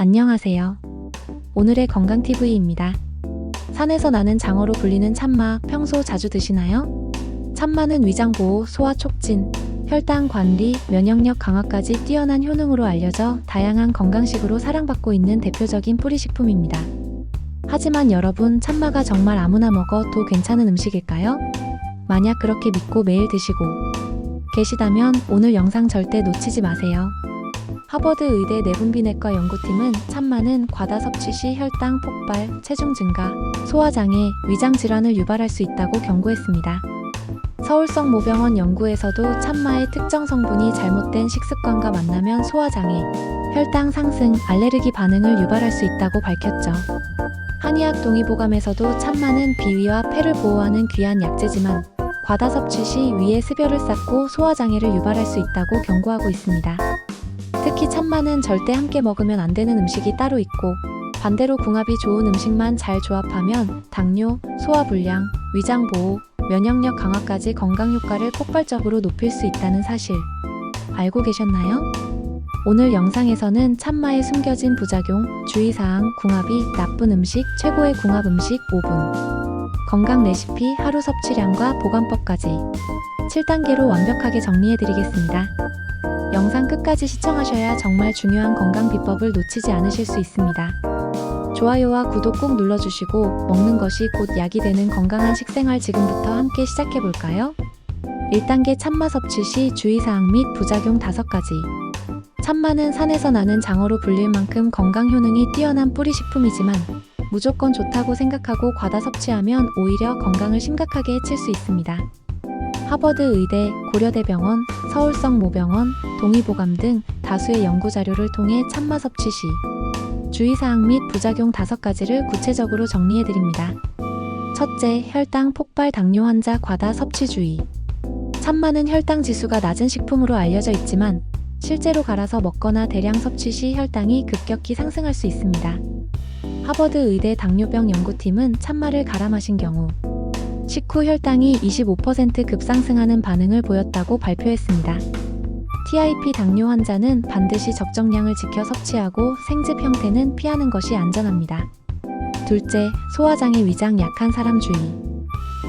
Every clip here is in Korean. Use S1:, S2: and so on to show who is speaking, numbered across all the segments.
S1: 안녕하세요. 오늘의 건강TV입니다. 산에서 나는 장어로 불리는 참마 평소 자주 드시나요? 참마는 위장보호, 소화 촉진, 혈당 관리, 면역력 강화까지 뛰어난 효능으로 알려져 다양한 건강식으로 사랑받고 있는 대표적인 뿌리식품입니다. 하지만 여러분, 참마가 정말 아무나 먹어도 괜찮은 음식일까요? 만약 그렇게 믿고 매일 드시고 계시다면 오늘 영상 절대 놓치지 마세요. 하버드 의대 내분비내과 연구팀은 참마는 과다 섭취 시 혈당 폭발, 체중 증가, 소화장애, 위장 질환을 유발할 수 있다고 경고했습니다. 서울성 모병원 연구에서도 참마의 특정 성분이 잘못된 식습관과 만나면 소화장애, 혈당 상승, 알레르기 반응을 유발할 수 있다고 밝혔죠. 한의학 동의보감에서도 참마는 비위와 폐를 보호하는 귀한 약재지만 과다 섭취 시 위에 습열을 쌓고 소화장애를 유발할 수 있다고 경고하고 있습니다. 참마는 절대 함께 먹으면 안 되는 음식이 따로 있고 반대로 궁합이 좋은 음식만 잘 조합하면 당뇨, 소화불량, 위장보호, 면역력 강화까지 건강 효과를 폭발적으로 높일 수 있다는 사실 알고 계셨나요? 오늘 영상에서는 참마의 숨겨진 부작용, 주의사항, 궁합이 나쁜 음식, 최고의 궁합 음식 5분 건강 레시피, 하루 섭취량과 보관법까지 7단계로 완벽하게 정리해드리겠습니다. 영상 끝까지 시청하셔야 정말 중요한 건강 비법을 놓치지 않으실 수 있습니다. 좋아요와 구독 꼭 눌러주시고 먹는 것이 곧 약이 되는 건강한 식생활 지금부터 함께 시작해볼까요? 1단계 참마 섭취 시 주의사항 및 부작용 5가지 참마는 산에서 나는 장어로 불릴 만큼 건강 효능이 뛰어난 뿌리식품이지만 무조건 좋다고 생각하고 과다 섭취하면 오히려 건강을 심각하게 해칠 수 있습니다. 하버드 의대, 고려대병원, 서울성 모병원, 동의보감 등 다수의 연구 자료를 통해 참마 섭취 시 주의사항 및 부작용 5가지를 구체적으로 정리해 드립니다. 첫째, 혈당 폭발 당뇨 환자 과다 섭취 주의. 참마는 혈당 지수가 낮은 식품으로 알려져 있지만 실제로 갈아서 먹거나 대량 섭취 시 혈당이 급격히 상승할 수 있습니다. 하버드 의대 당뇨병 연구팀은 참마를 갈아 마신 경우 식후 혈당이 25% 급상승하는 반응을 보였다고 발표했습니다. TIP 당뇨 환자는 반드시 적정량을 지켜 섭취하고 생즙 형태는 피하는 것이 안전합니다. 둘째, 소화장애 위장 약한 사람 주의.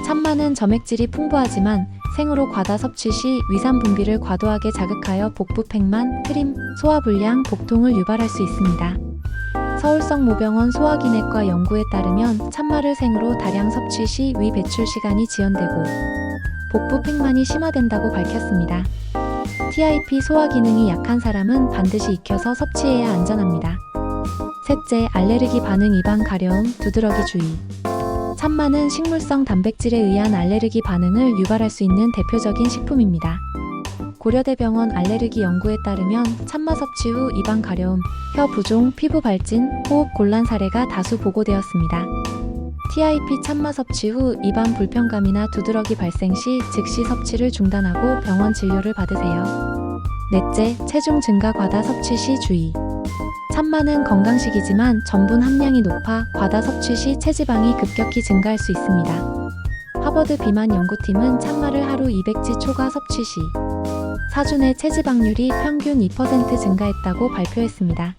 S1: 참마는 점액질이 풍부하지만 생으로 과다 섭취 시 위산 분비를 과도하게 자극하여 복부 팽만, 트림, 소화 불량, 복통을 유발할 수 있습니다. 서울성 모병원 소화기내과 연구에 따르면 참마를 생으로 다량 섭취 시 위 배출 시간이 지연되고 복부 팽만이 심화된다고 밝혔습니다. TIP 소화 기능이 약한 사람은 반드시 익혀서 섭취해야 안전합니다. 셋째, 알레르기 반응 입안 가려움, 두드러기 주의. 참마는 식물성 단백질에 의한 알레르기 반응을 유발할 수 있는 대표적인 식품입니다. 고려대병원 알레르기 연구에 따르면 참마 섭취 후 입안 가려움, 혀 부종, 피부 발진, 호흡 곤란 사례가 다수 보고되었습니다. TIP 참마 섭취 후 입안 불편감이나 두드러기 발생 시 즉시 섭취를 중단하고 병원 진료를 받으세요. 넷째, 체중 증가 과다 섭취 시 주의. 참마는 건강식이지만 전분 함량이 높아 과다 섭취 시 체지방이 급격히 증가할 수 있습니다. 하버드 비만 연구팀은 참마를 하루 200지 초과 섭취 시 사준의 체지방률이 평균 2% 증가했다고 발표했습니다.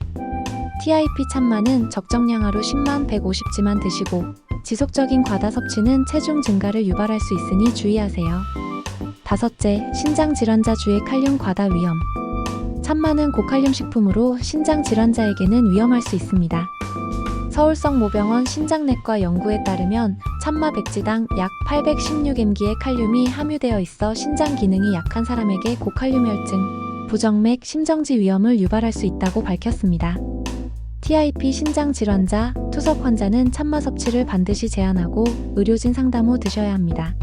S1: TIP 참마는 적정량 하루 10만 150지만 드시고 지속적인 과다 섭취는 체중 증가를 유발할 수 있으니 주의하세요. 다섯째, 신장 질환자 주의 칼륨 과다 위험. 참마는 고칼륨 식품으로 신장 질환자에게는 위험할 수 있습니다. 서울성 모병원 신장내과 연구에 따르면 참마 백지당 약 816mg의 칼륨이 함유되어 있어 신장 기능이 약한 사람에게 고칼륨혈증, 부정맥, 심정지 위험을 유발할 수 있다고 밝혔습니다. TIP 신장 질환자, 투석 환자는 참마 섭취를 반드시 제한하고 의료진 상담 후 드셔야 합니다.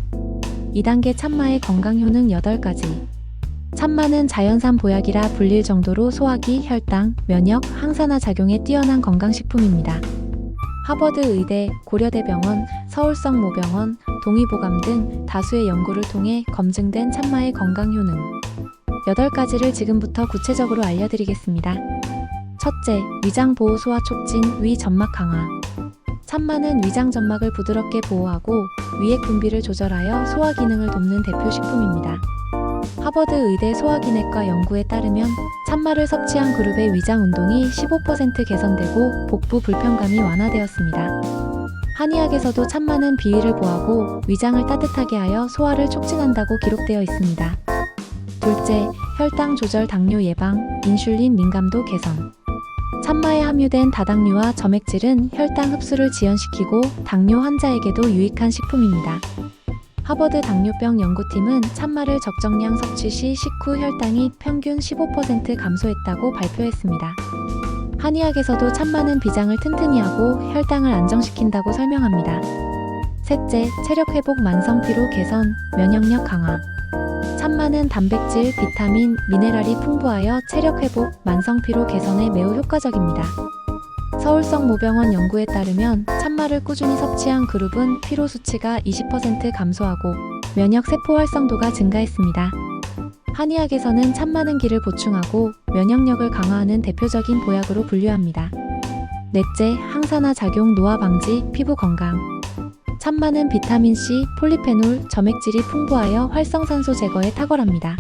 S1: 2단계 참마의 건강 효능 8가지. 참마는 자연산 보약이라 불릴 정도로 소화기, 혈당, 면역, 항산화 작용에 뛰어난 건강식품입니다. 하버드 의대, 고려대병원, 서울성 모병원, 동의보감 등 다수의 연구를 통해 검증된 참마의 건강 효능 8가지를 지금부터 구체적으로 알려드리겠습니다. 첫째, 위장 보호 소화 촉진, 위 점막 강화. 참마는 위장 점막을 부드럽게 보호하고 위액 분비를 조절하여 소화 기능을 돕는 대표 식품입니다. 하버드 의대 소화기내과 연구에 따르면 참마를 섭취한 그룹의 위장 운동이 15% 개선되고 복부 불편감이 완화되었습니다. 한의학에서도 참마는 비위를 보하고 위장을 따뜻하게 하여 소화를 촉진한다고 기록되어 있습니다. 둘째, 혈당 조절 당뇨 예방, 인슐린 민감도 개선. 참마에 함유된 다당류와 점액질은 혈당 흡수를 지연시키고 당뇨 환자에게도 유익한 식품입니다. 하버드 당뇨병 연구팀은 참마를 적정량 섭취 시 식후 혈당이 평균 15% 감소했다고 발표했습니다. 한의학에서도 참마는 비장을 튼튼히 하고 혈당을 안정시킨다고 설명합니다. 셋째, 체력 회복 만성 피로 개선, 면역력 강화. 참마는 단백질, 비타민, 미네랄이 풍부하여 체력 회복, 만성 피로 개선에 매우 효과적입니다. 서울성 모병원 연구에 따르면 참마를 꾸준히 섭취한 그룹은 피로 수치가 20% 감소하고 면역 세포 활성도가 증가했습니다. 한의학에서는 참마는 기를 보충하고 면역력을 강화하는 대표적인 보약으로 분류합니다. 넷째, 항산화 작용 노화 방지, 피부 건강. 참마는 비타민C, 폴리페놀, 점액질이 풍부하여 활성산소 제거에 탁월합니다.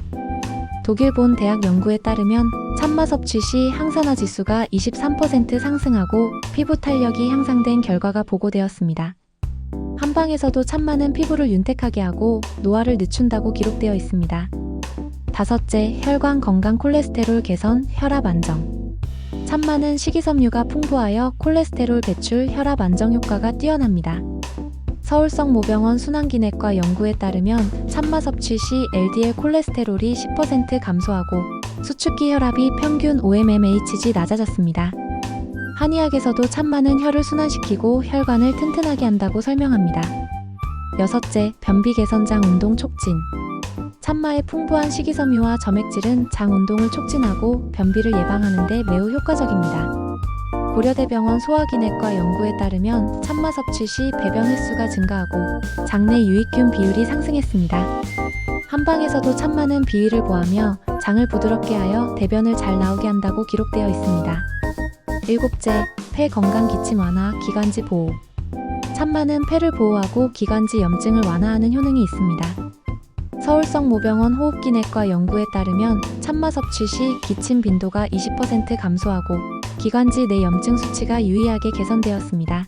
S1: 독일본 대학 연구에 따르면 참마 섭취 시 항산화 지수가 23% 상승하고 피부 탄력이 향상된 결과가 보고되었습니다. 한방에서도 참마는 피부를 윤택하게 하고 노화를 늦춘다고 기록되어 있습니다. 다섯째, 혈관 건강 콜레스테롤 개선, 혈압 안정. 참마는 식이섬유가 풍부하여 콜레스테롤 배출, 혈압 안정 효과가 뛰어납니다. 서울성 모병원 순환기내과 연구에 따르면 참마 섭취 시 LDL 콜레스테롤이 10% 감소하고 수축기 혈압이 평균 5mmHg 낮아졌습니다. 한의학에서도 참마는 혈을 순환시키고 혈관을 튼튼하게 한다고 설명합니다. 여섯째, 변비 개선장 운동 촉진. 참마의 풍부한 식이섬유와 점액질은 장 운동을 촉진하고 변비를 예방하는 데 매우 효과적입니다. 고려대병원 소화기내과 연구에 따르면 참마 섭취 시 배변 횟수가 증가하고 장내 유익균 비율이 상승했습니다. 한방에서도 참마는 비위를 보하며 장을 부드럽게 하여 대변을 잘 나오게 한다고 기록되어 있습니다. 일곱째, 폐 건강 기침 완화, 기관지 보호. 참마는 폐를 보호하고 기관지 염증을 완화하는 효능이 있습니다. 서울성 모병원 호흡기내과 연구에 따르면 참마 섭취 시 기침 빈도가 20% 감소하고 기관지 내 염증 수치가 유의하게 개선되었습니다.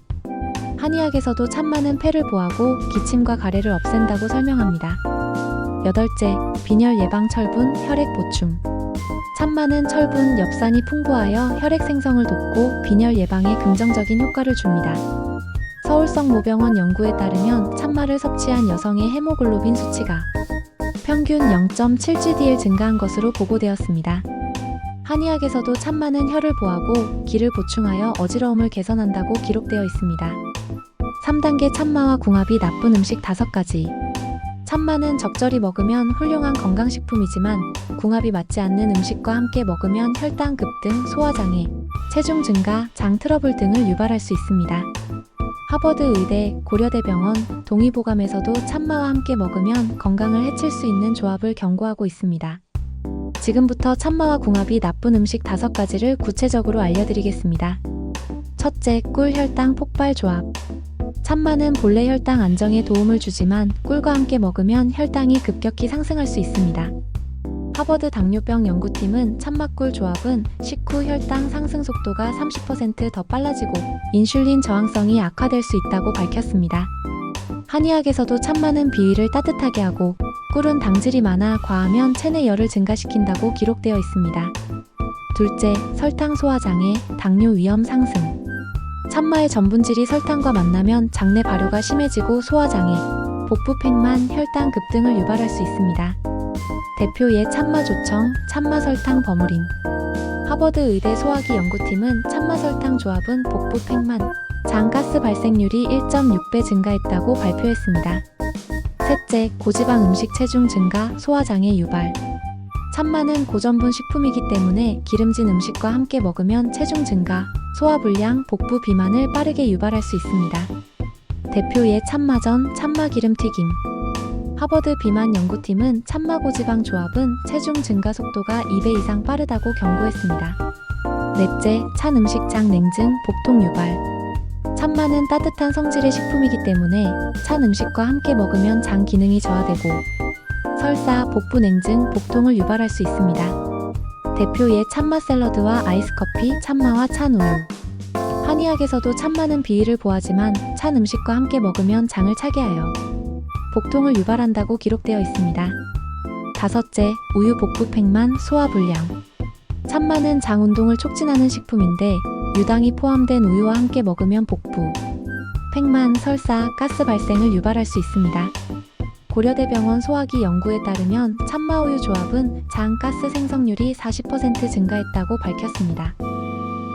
S1: 한의학에서도 참마는 폐를 보하고 기침과 가래를 없앤다고 설명합니다. 여덟째, 빈혈 예방 철분, 혈액 보충. 참마는 철분, 엽산이 풍부하여 혈액 생성을 돕고 빈혈 예방에 긍정적인 효과를 줍니다. 서울성 모병원 연구에 따르면 참마를 섭취한 여성의 헤모글로빈 수치가 평균 0.7gdl 증가한 것으로 보고되었습니다. 한의학에서도 참마는 혈을 보하고 기를 보충하여 어지러움을 개선한다고 기록되어 있습니다. 3단계 참마와 궁합이 나쁜 음식 5가지. 참마는 적절히 먹으면 훌륭한 건강식품이지만 궁합이 맞지 않는 음식과 함께 먹으면 혈당 급등, 소화장애, 체중 증가, 장 트러블 등을 유발할 수 있습니다. 하버드 의대, 고려대병원, 동의보감에서도 참마와 함께 먹으면 건강을 해칠 수 있는 조합을 경고하고 있습니다. 지금부터 참마와 궁합이 나쁜 음식 5가지를 구체적으로 알려드리겠습니다. 첫째, 꿀 혈당 폭발 조합. 참마는 본래 혈당 안정에 도움을 주지만 꿀과 함께 먹으면 혈당이 급격히 상승할 수 있습니다. 하버드 당뇨병 연구팀은 참맛꿀 조합은 식후 혈당 상승 속도가 30%더 빨라지고 인슐린 저항성이 악화될 수 있다고 밝혔습니다. 한의학에서도 참마는 비위를 따뜻하게 하고 꿀은 당질이 많아 과하면 체내 열을 증가시킨다고 기록되어 있습니다. 둘째, 설탕 소화장애, 당뇨 위험 상승. 참마의 전분질이 설탕과 만나면 장내 발효가 심해지고 소화장애, 복부 팽만, 혈당 급등을 유발할 수 있습니다. 대표의 참마 조청, 참마 설탕 버무림. 하버드 의대 소화기 연구팀은 참마 설탕 조합은 복부 팽만, 장가스 발생률이 1.6배 증가했다고 발표했습니다. 셋째, 고지방 음식 체중 증가, 소화장애 유발. 참마는 고전분 식품이기 때문에 기름진 음식과 함께 먹으면 체중 증가, 소화불량, 복부 비만을 빠르게 유발할 수 있습니다. 대표의 참마전, 참마기름튀김. 하버드 비만 연구팀은 참마 고지방 조합은 체중 증가 속도가 2배 이상 빠르다고 경고했습니다. 넷째, 찬 음식 장 냉증, 복통 유발. 참마는 따뜻한 성질의 식품이기 때문에 찬 음식과 함께 먹으면 장 기능이 저하되고 설사, 복부 냉증, 복통을 유발할 수 있습니다. 대표의 참마 샐러드와 아이스커피, 참마와 찬 우유. 한의학에서도 참마는 비위를 보하지만 찬 음식과 함께 먹으면 장을 차게 하여 복통을 유발한다고 기록되어 있습니다. 다섯째, 우유 복부 팽만, 소화 불량. 참마는 장 운동을 촉진하는 식품인데 유당이 포함된 우유와 함께 먹으면 복부, 팽만, 설사, 가스 발생을 유발할 수 있습니다. 고려대병원 소화기 연구에 따르면 참마우유 조합은 장 가스 생성률이 40% 증가했다고 밝혔습니다.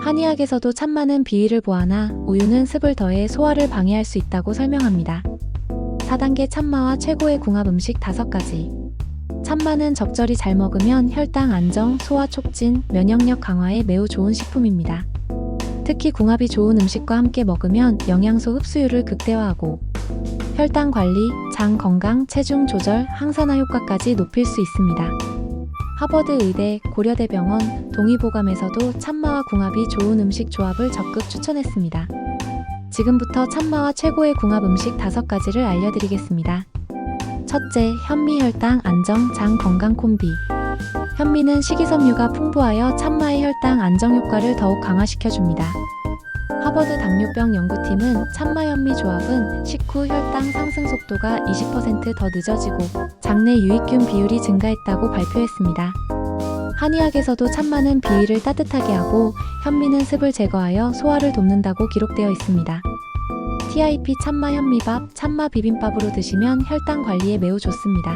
S1: 한의학에서도 참마는 비위를 보완하 우유는 습을 더해 소화를 방해할 수 있다고 설명합니다. 4단계 참마와 최고의 궁합 음식 5가지. 참마는 적절히 잘 먹으면 혈당 안정, 소화 촉진, 면역력 강화에 매우 좋은 식품입니다. 특히 궁합이 좋은 음식과 함께 먹으면 영양소 흡수율을 극대화하고 혈당 관리, 장 건강, 체중 조절, 항산화 효과까지 높일 수 있습니다. 하버드 의대, 고려대병원, 동의보감에서도 참마와 궁합이 좋은 음식 조합을 적극 추천했습니다. 지금부터 참마와 최고의 궁합 음식 5가지를 알려드리겠습니다. 첫째, 현미혈당 안정 장 건강 콤비. 현미는 식이섬유가 풍부하여 참마의 혈당 안정 효과를 더욱 강화시켜줍니다. 하버드 당뇨병 연구팀은 참마 현미 조합은 식후 혈당 상승 속도가 20%더 늦어지고 장내 유익균 비율이 증가했다고 발표했습니다. 한의학에서도 참마는 비위를 따뜻하게 하고 현미는 습을 제거하여 소화를 돕는다고 기록되어 있습니다. TIP 참마 현미밥, 참마 비빔밥으로 드시면 혈당 관리에 매우 좋습니다.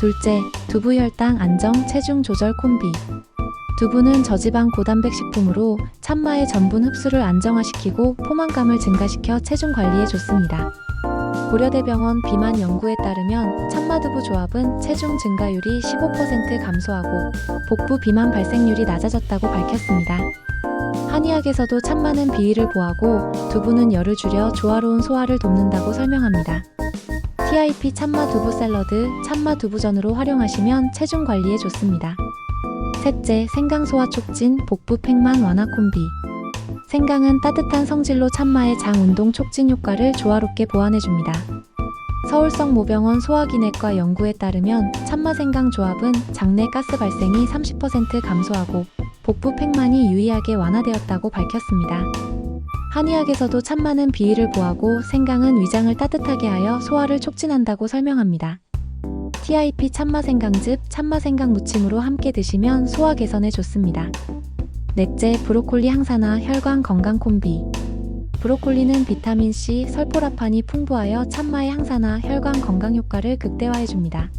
S1: 둘째, 두부 혈당 안정 체중 조절 콤비. 두부는 저지방 고단백 식품으로 참마의 전분 흡수를 안정화시키고 포만감을 증가시켜 체중 관리에 좋습니다. 고려대병원 비만 연구에 따르면 참마두부 조합은 체중 증가율이 15% 감소하고 복부 비만 발생률이 낮아졌다고 밝혔습니다. 한의학에서도 참마는 비위를 보하고 두부는 열을 줄여 조화로운 소화를 돕는다고 설명합니다. TIP 참마 두부 샐러드, 참마 두부전으로 활용하시면 체중 관리에 좋습니다. 셋째, 생강 소화 촉진, 복부 팽만 완화 콤비. 생강은 따뜻한 성질로 참마의 장 운동 촉진 효과를 조화롭게 보완해줍니다. 서울성 모병원 소화기내과 연구에 따르면 참마 생강 조합은 장내 가스 발생이 30% 감소하고 복부 팽만이 유의하게 완화되었다고 밝혔습니다. 한의학에서도 참마는 비위를 보하고 생강은 위장을 따뜻하게 하여 소화를 촉진한다고 설명합니다. TIP 참마 생강즙, 참마 생강 무침으로 함께 드시면 소화 개선에 좋습니다. 넷째, 브로콜리 항산화 혈관 건강 콤비. 브로콜리는 비타민 C, 설포라판이 풍부하여 참마의 항산화 혈관 건강 효과를 극대화해 줍니다.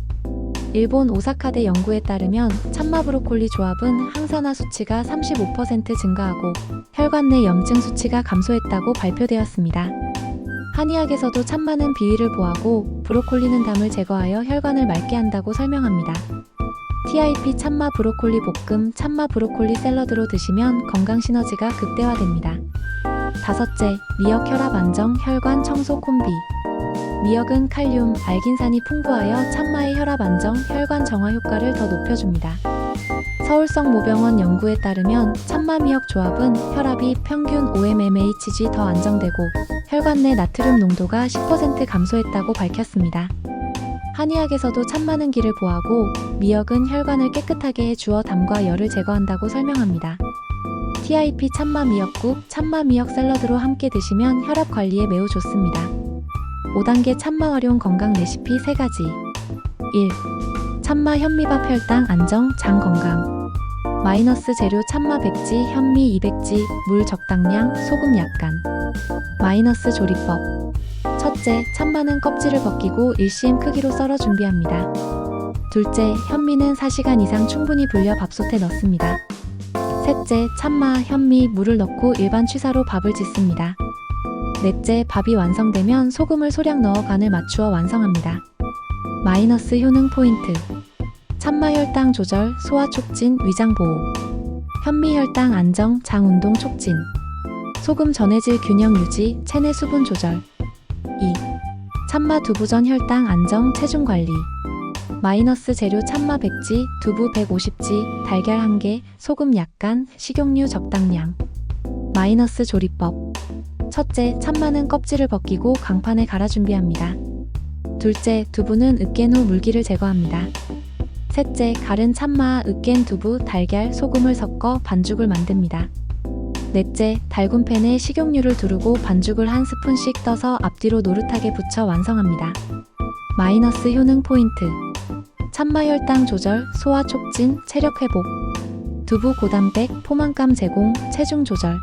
S1: 일본 오사카대 연구에 따르면 참마 브로콜리 조합은 항산화 수치가 35% 증가하고 혈관 내 염증 수치가 감소했다고 발표되었습니다. 한의학에서도 참마는 비위를 보하고 브로콜리는 담을 제거하여 혈관을 맑게 한다고 설명합니다. TIP 참마 브로콜리 볶음, 참마 브로콜리 샐러드로 드시면 건강 시너지가 극대화됩니다. 다섯째, 미역 혈압 안정, 혈관 청소 콤비. 미역은 칼륨, 알긴산이 풍부하여 참마의 혈압 안정, 혈관 정화 효과를 더 높여줍니다. 서울성 모병원 연구에 따르면 참마 미역 조합은 혈압이 평균 5mmHg 더 안정되고 혈관 내 나트륨 농도가 10% 감소했다고 밝혔습니다. 한의학에서도 참마는 기를 보하고 미역은 혈관을 깨끗하게 해 주어 담과 열을 제거한다고 설명합니다. TIP 참마 미역국, 참마 미역 샐러드로 함께 드시면 혈압 관리에 매우 좋습니다. 5단계 참마 활용 건강 레시피 3가지 1. 참마 현미밥 혈당 안정, 장 건강 마이너스 재료 참마 백지, 현미 200지, 물 적당량, 소금 약간 마이너스 조리법 첫째, 참마는 껍질을 벗기고 1cm 크기로 썰어 준비합니다. 둘째, 현미는 4시간 이상 충분히 불려 밥솥에 넣습니다. 셋째, 참마, 현미, 물을 넣고 일반 취사로 밥을 짓습니다. 넷째, 밥이 완성되면 소금을 소량 넣어 간을 맞추어 완성합니다. 마이너스 효능 포인트. 참마 혈당 조절, 소화 촉진, 위장 보호. 현미 혈당 안정, 장 운동 촉진. 소금 전해질 균형 유지, 체내 수분 조절. 2. 참마 두부전 혈당 안정, 체중 관리. 마이너스 재료 참마 백지, 두부 150지, 달걀 1개, 소금 약간, 식용유 적당량. 마이너스 조리법. 첫째, 참마는 껍질을 벗기고 강판에 갈아 준비합니다. 둘째, 두부는 으깬 후 물기를 제거합니다. 셋째, 갈은 참마, 으깬 두부, 달걀, 소금을 섞어 반죽을 만듭니다. 넷째, 달군 팬에 식용유를 두르고 반죽을 한 스푼씩 떠서 앞뒤로 노릇하게 붙여 완성합니다. 마이너스 효능 포인트. 참마 혈당 조절, 소화 촉진, 체력 회복. 두부 고단백, 포만감 제공, 체중 조절.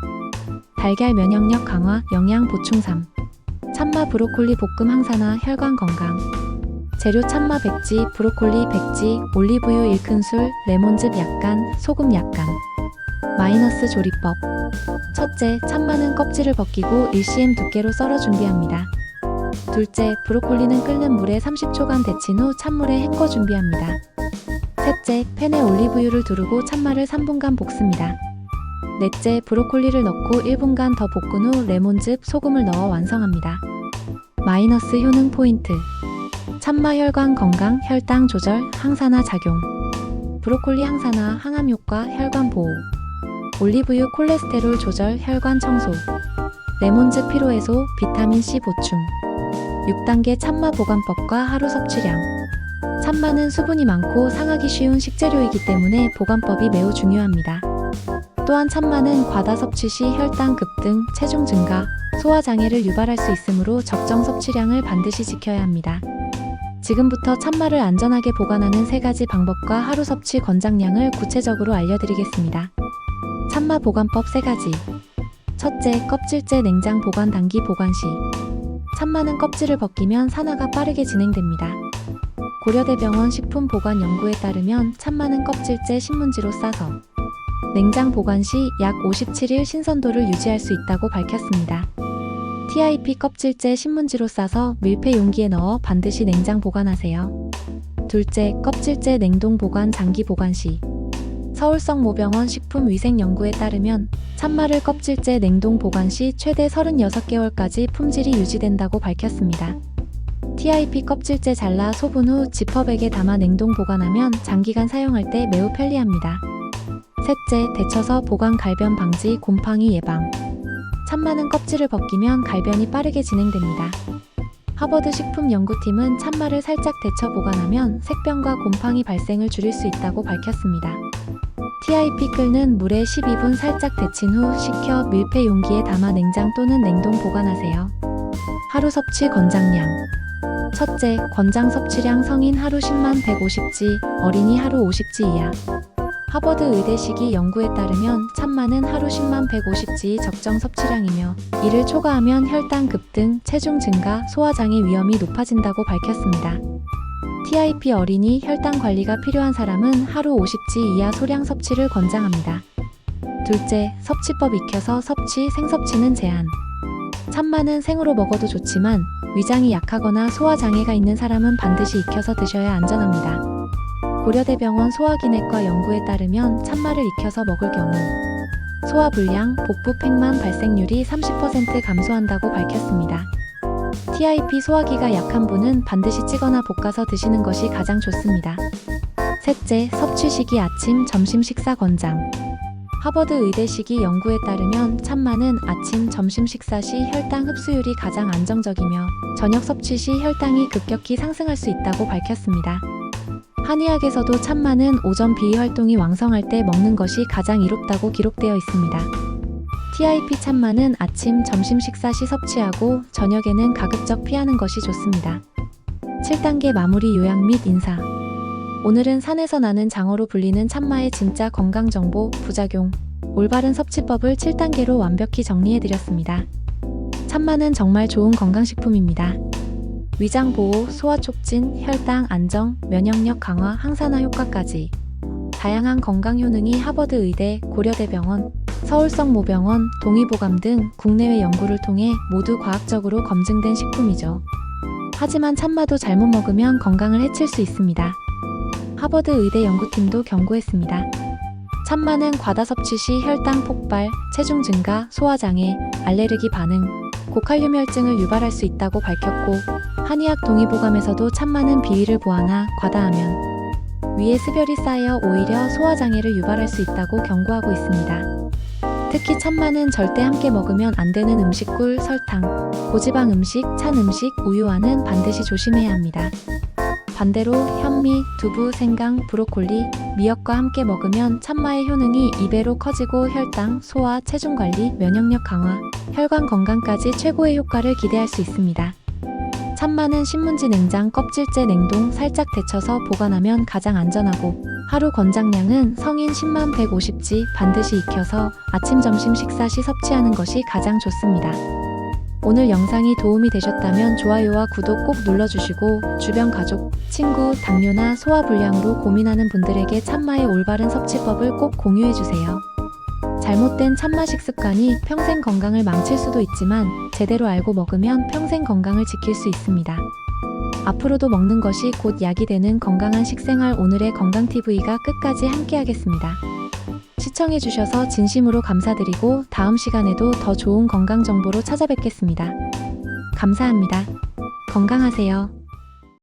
S1: 달걀 면역력 강화, 영양 보충 3. 참마 브로콜리 볶음 항산화, 혈관 건강. 재료 참마 백지, 브로콜리 백지, 올리브유 1큰술, 레몬즙 약간, 소금 약간. 마이너스 조리법. 첫째, 참마는 껍질을 벗기고 1cm 두께로 썰어 준비합니다. 둘째, 브로콜리는 끓는 물에 30초간 데친 후 찬물에 헹궈 준비합니다. 셋째, 팬에 올리브유를 두르고 참마를 3분간 볶습니다. 넷째, 브로콜리를 넣고 1분간 더 볶은 후 레몬즙, 소금을 넣어 완성합니다. 마이너스 효능 포인트. 참마 혈관 건강, 혈당 조절, 항산화 작용. 브로콜리 항산화, 항암 효과, 혈관 보호. 올리브유 콜레스테롤 조절, 혈관 청소. 레몬즙 피로 해소, 비타민 C 보충. 6단계 참마 보관법과 하루 섭취량. 참마는 수분이 많고 상하기 쉬운 식재료이기 때문에 보관법이 매우 중요합니다. 또한 참마는 과다 섭취 시 혈당 급등, 체중 증가, 소화 장애를 유발할 수 있으므로 적정 섭취량을 반드시 지켜야 합니다. 지금부터 참마를 안전하게 보관하는 세 가지 방법과 하루 섭취 권장량을 구체적으로 알려드리겠습니다. 참마 보관법 세 가지. 첫째, 껍질째 냉장 보관 단기 보관 시. 참마는 껍질을 벗기면 산화가 빠르게 진행됩니다. 고려대병원 식품보관연구에 따르면 참마는 껍질째 신문지로 싸서 냉장 보관 시 약 57일 신선도를 유지할 수 있다고 밝혔습니다. TIP 껍질째 신문지로 싸서 밀폐 용기에 넣어 반드시 냉장 보관하세요. 둘째, 껍질째 냉동 보관 장기 보관 시 서울성 모병원 식품위생연구에 따르면 참마를 껍질째 냉동 보관 시 최대 36개월까지 품질이 유지된다고 밝혔습니다. TIP 껍질째 잘라 소분 후 지퍼백에 담아 냉동 보관하면 장기간 사용할 때 매우 편리합니다. 셋째, 데쳐서 보관 갈변 방지 곰팡이 예방. 참마는 껍질을 벗기면 갈변이 빠르게 진행됩니다. 하버드 식품연구팀은 참마를 살짝 데쳐 보관하면 색변과 곰팡이 발생을 줄일 수 있다고 밝혔습니다. TIP 끓는 물에 12분 살짝 데친 후 식혀 밀폐 용기에 담아 냉장 또는 냉동 보관하세요. 하루 섭취 권장량. 첫째, 권장 섭취량 성인 하루 10만 150지, 어린이 하루 50지 이하. 하버드 의대식이 연구에 따르면 참마는 하루 10만 150지의 적정 섭취량이며 이를 초과하면 혈당 급등, 체중 증가, 소화장애 위험이 높아진다고 밝혔습니다. TIP 어린이 혈당 관리가 필요한 사람은 하루 50지 이하 소량 섭취를 권장합니다. 둘째, 섭취법 익혀서 섭취, 생섭취는 제한. 참마는 생으로 먹어도 좋지만 위장이 약하거나 소화장애가 있는 사람은 반드시 익혀서 드셔야 안전합니다. 고려대병원 소화기내과 연구에 따르면 참마를 익혀서 먹을 경우 소화 불량, 복부 팽만 발생률이 30% 감소한다고 밝혔습니다. TIP 소화기가 약한 분은 반드시 찌거나 볶아서 드시는 것이 가장 좋습니다. 셋째, 섭취 시기 아침, 점심 식사 권장. 하버드 의대식이 연구에 따르면 참마는 아침, 점심 식사 시 혈당 흡수율이 가장 안정적이며 저녁 섭취 시 혈당이 급격히 상승할 수 있다고 밝혔습니다. 한의학에서도 참마는 오전 비위 활동이 왕성할 때 먹는 것이 가장 이롭다고 기록되어 있습니다. TIP 참마는 아침, 점심 식사 시 섭취하고 저녁에는 가급적 피하는 것이 좋습니다. 7단계 마무리 요약 및 인사. 오늘은 산에서 나는 장어로 불리는 참마의 진짜 건강 정보, 부작용, 올바른 섭취법을 7단계로 완벽히 정리해 드렸습니다. 참마는 정말 좋은 건강식품입니다. 위장 보호, 소화 촉진, 혈당 안정, 면역력 강화, 항산화 효과까지 다양한 건강 효능이 하버드 의대, 고려대병원, 서울성 모병원, 동의보감 등 국내외 연구를 통해 모두 과학적으로 검증된 식품이죠. 하지만 참마도 잘못 먹으면 건강을 해칠 수 있습니다. 하버드 의대 연구팀도 경고했습니다. 참마는 과다 섭취 시 혈당 폭발, 체중 증가, 소화장애, 알레르기 반응, 고칼륨 혈증을 유발할 수 있다고 밝혔고 한의학 동의보감에서도 참마는 비위를 보완하 과다하면 위에 습열이 쌓여 오히려 소화장애를 유발할 수 있다고 경고하고 있습니다. 특히 참마는 절대 함께 먹으면 안 되는 음식 꿀, 설탕, 고지방 음식, 찬 음식, 우유와는 반드시 조심해야 합니다. 반대로 현미, 두부, 생강, 브로콜리, 미역과 함께 먹으면 참마의 효능이 2배로 커지고 혈당, 소화, 체중 관리, 면역력 강화, 혈관 건강까지 최고의 효과를 기대할 수 있습니다. 참마는 신문지 냉장, 껍질째 냉동, 살짝 데쳐서 보관하면 가장 안전하고 하루 권장량은 성인 10만 150지 반드시 익혀서 아침 점심 식사 시 섭취하는 것이 가장 좋습니다. 오늘 영상이 도움이 되셨다면 좋아요와 구독 꼭 눌러주시고 주변 가족, 친구, 당뇨나 소화불량으로 고민하는 분들에게 참마의 올바른 섭취법을 꼭 공유해주세요. 잘못된 참마 식 습관이 평생 건강을 망칠 수도 있지만 제대로 알고 먹으면 평생 건강을 지킬 수 있습니다. 앞으로도 먹는 것이 곧 약이 되는 건강한 식생활 오늘의 건강TV가 끝까지 함께하겠습니다. 시청해주셔서 진심으로 감사드리고 다음 시간에도 더 좋은 건강 정보로 찾아뵙겠습니다. 감사합니다. 건강하세요.